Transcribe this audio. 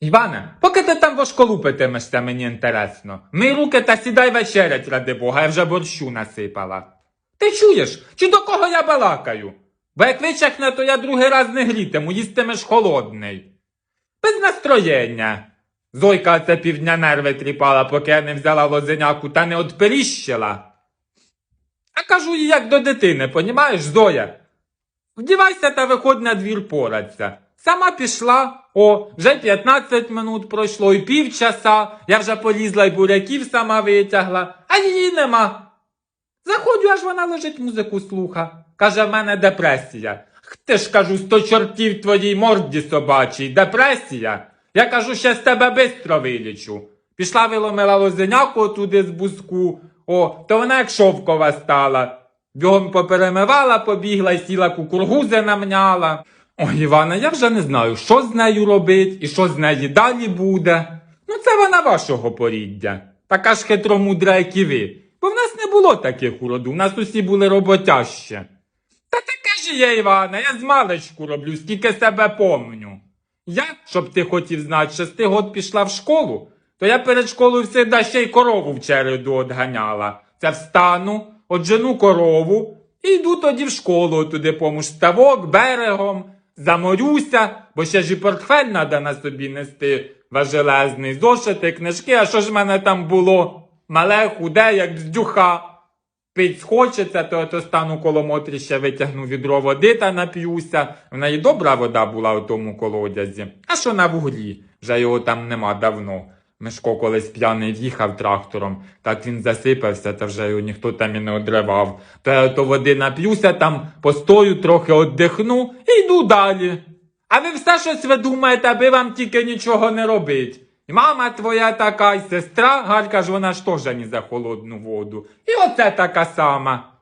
Іване, поки ти там вошколупитимешся, мені інтересно. Мий руки та сідай вечерять, ради Бога, я вже борщу насипала. Ти чуєш, чи до кого я балакаю? Бо як вичахне, то я другий раз не грітиму, їстимеш холодний. Без настроєння. Зойка це півдня нерви тріпала, поки я не взяла лозеняку та не отперіщила. А кажу їй, як до дитини, понімаєш, Зоя? Вдівайся та виходь на двір пораться. Сама пішла, о, вже 15 минут пройшло і півчаса, я вже полізла й буряків сама витягла, а її нема. Заходжу, аж вона лежить музику слуха. Каже, в мене депресія. Ти ж кажу, сто чортів твоїй морді собачій, депресія. Я кажу, ще з тебе бистро вилічу. Пішла виломила лозеняку туди з бузку, о, то вона як шовкова стала. Бігом поперемивала, побігла і сіла кукургузи намняла. Ой, Івана, я вже не знаю, що з нею робить і що з неї далі буде. Ну, це вона вашого поріддя. Така ж хитромудра, як і ви. Бо в нас не було таких уроду, в нас усі були роботящі. Та таке ж є, Івана, я з маличку роблю, скільки себе помню. Я, щоб ти хотів знати, шести год пішла в школу, то я перед школою всегда ще й корову в череду одганяла. Це встану, оджену корову і йду тоді в школу туди помуж ставок, берегом, заморюся, бо ще ж і портфель треба на собі нести важелезний, зошити, книжки, а що ж в мене там було? Мале, худе, як бздюха. Пить схочеться, то, то стану коло Мотрі ще витягну відро води та нап'юся. В неї добра вода була у тому колодязі. А що на вуглі? Вже його там нема давно. Мишко колись п'яний в'їхав трактором, так він засипався, та вже його ніхто там і не одривав. То я то води нап'юся, там постою, трохи оддихну і йду далі. А ви все щось ви думаєте, аби вам тільки нічого не робить. І мама твоя така, і сестра, Галька ж вона ж теж ні за холодну воду. І оце така сама.